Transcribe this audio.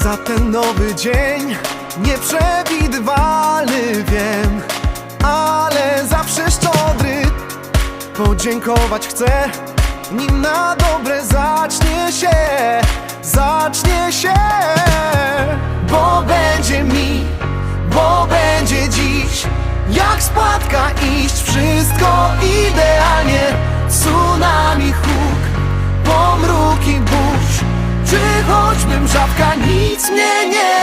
ten nowy dzień nieprzewidywalny wiem, ale zawsze szczodry. Podziękować chcę, nim na dobre zacznie się, zacznie się, bo będzie mi, bo będzie dziś, jak spadka iść, wszystko idealnie, tsunami huk, pomruki burz, czy choćbym żabka, nic ведь мне нет.